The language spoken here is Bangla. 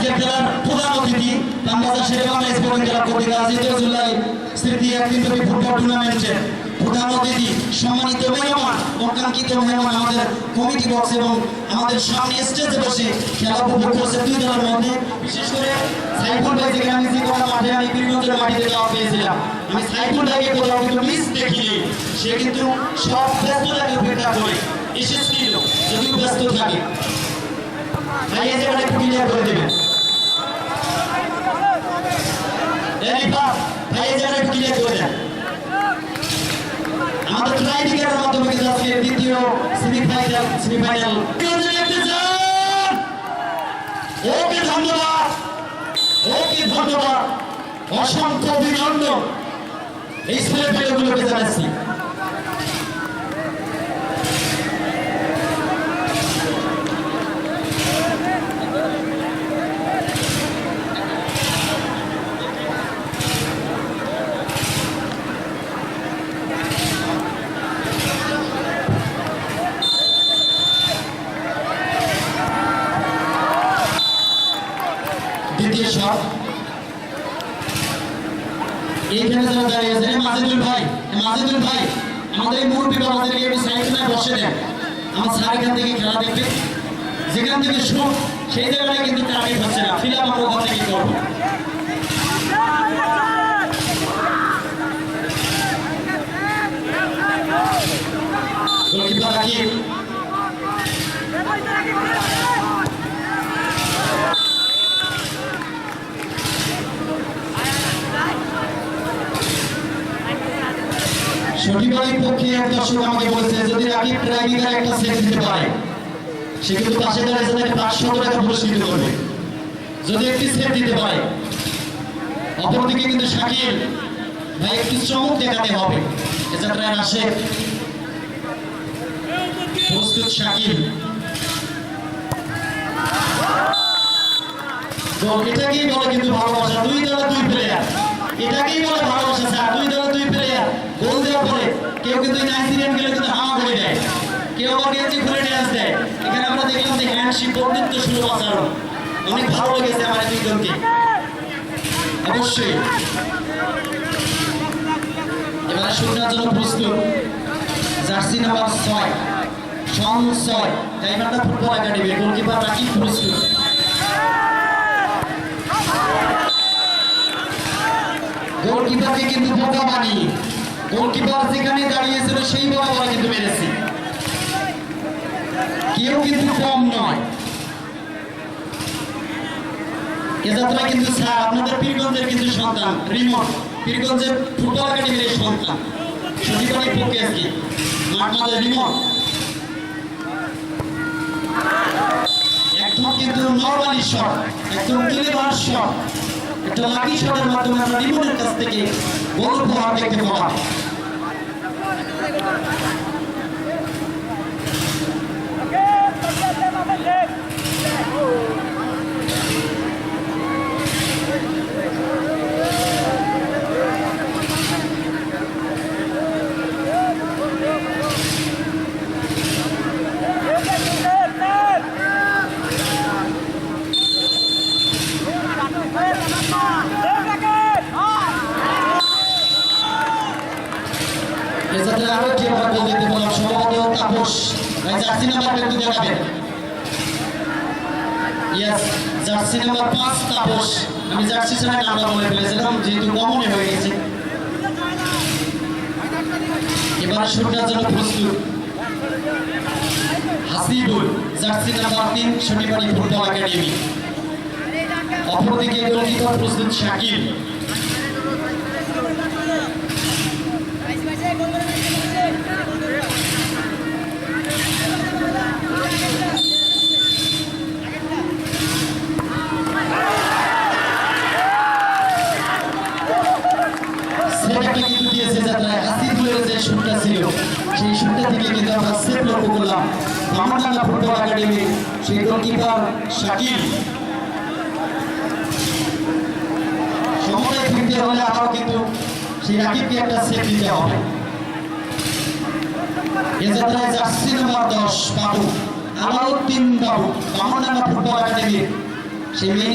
আজকে খেলার প্রধান অতিথি রামবাজার শেরে স্পোর্টিং ক্লাব কর্তৃক আয়োজিত জুলাই স্মৃতি একদিন ফুটবল টুর্নামেন্টের প্রধান অতিথি, সম্মানিত মেহমান অকাঙ্ক্ষিত মেহমান আমাদের কমিটি বক্স এবং আমাদের সামনে স্টেজে বসে খেলা উপভোগ করছে দুই দলের মধ্যে। বিশেষ করে সাইফুল ভাই যেখানে আমি জীবনের মাঠে আমি বীরগঞ্জের মাটিতে যাওয়া পেয়েছিলাম। আমি সাইফুল ভাইকে কোথাও কিন্তু মিস দেখিনি। সে কিন্তু সব ব্যস্ততাকে উপেক্ষা করে। এসেছিল যদিও ব্যস্ত থাকে ভাই এই জায়গাটা ক্লিয়ার করে দেবেন রিফা ভাই এই জায়গাটা একটু ক্লিয়ার করে দেন আমাদের ট্রাইডিকের মাধ্যমে কিন্তু দ্বিতীয় সেমিফাইনাল সেমিফাইনাল ওকে ধন্যবাদ। ওকে ধন্যবাদ। অসংখ্য অভিনন্দন। এই ছেলেপেলেগুলোকে জানাচ্ছি দ্বিতীয় শট এইখানে যারা দাঁড়িয়ে আছে মাজেদুল ভাই মাজেদুল ভাই, আমাদের এই মুরব্বী বাবাদেরকে একটু সাইকেলে বসে দেন। আমার স্যার এখান থেকে খেলা দেখবে। যেখান থেকে শুট সেই জায়গাটায় কিন্তু টার্গেট হচ্ছে না। ফিলাপ আমরা ওখান থেকে করব। গোলকিপার রাকিব শনিবারের পক্ষে এক দর্শক আমাকে বলছে যদি রাকিব ট্রাইবিকার একটা সেট দিতে পারে, সে কিন্তু পাশে দাঁড়িয়ে তাদের পাঁচশো টাকা পুরস্কৃত করবে। যদি একটি সেট দিতে পারে, অপরদিকে কিন্তু শাকিল ভাই একটু চমক দেখাতে হবে। এ যাত্রায় আসে প্রস্তুত শাকিল। তো এটাকেই বলে কিন্তু ভালোবাসা। দুই দলে দুই প্লেয়ার এটাকেই বলে ভালোবাসা দুই দলে দুই প্লেয়ার গোল দেওয়ার পরে কেউ কিন্তু নাইজেরিয়ান গেলে কিন্তু হাওয়া করে দেয় কেউ আবার গেঞ্জি খুলে ড্যান্স দেয় এখানে আমরা দেখলাম যে হ্যান্ডশিপ বন্ধুত্ব সুলভ আচরণ অনেক ভালো লেগেছে আমার দুইজনকে। অবশ্যই। এবার শুটার জন্য প্রস্তুত। জার্সি নাম্বার ছয়। সং ছয়। ড্রাইভারটা ফুটবল একাডেমি গোলকিপার রাকিব প্রস্তুত। গোলকিপারকে কিন্তু বোকা বানিয়ে গোলকিপার যেখানে দাঁড়িয়েছিল, সেই বরাবর কিন্তু মেরেছি। কেউ কিন্তু কম নয়। এ যাত্রা কিন্তু স্যার, আপনাদের পীরগঞ্জের কিন্তু সন্তান রিমন পীরগঞ্জের ফুটবল একাডেমির সন্তান। সচিবাড়ি পক্ষে আজকে মাঝে রিমন একদম কিন্তু নর্মালি শট একদম ক্লিয়ার শট একটা লাকি শটের মাধ্যমে আমরা রিমনের কাছ থেকে গোল উপহার দেখতে পেলাম এসাথে আরও একটি আমরা গোল দেখতে পেলাম সম্ভবত তাপস ভাই জার্সি নাম্বার একটু দেখাবেন ইয়েস জার্সি নাম্বার পাঁচ তাপস আমি জার্সি ছাড়া বলে ফেলেছিলাম যেহেতু কমনে হয়ে গেছে। এবার শুটটার জন্য প্রস্তুত। হাসিবুল জার্সি নাম্বার তিন শনিবারই ফুটবল একাডেমি। অপরদিকে গোলকিপার প্রস্তুত শাকিল সেটাকে কিন্তু দিয়েছে যাত্রায় শুটটা ছিল। সেই শুটটা থেকে কিন্তু আমরা সেফ লক্ষ্য করলাম। মামাডাঙ্গা ফুটবল একাডেমি, সেই গোলকিপার শাকিল। সময় ফিরতে হলে আরও কিন্তু সেই রাকিবকে একটা সেফ দিতে হবে। এ যাত্রায় জার্সি নাম্বার দশ, বাবু। আলাউদ্দিন বাবু মামাডাঙ্গা ফুটবল একাডেমির সেই মেন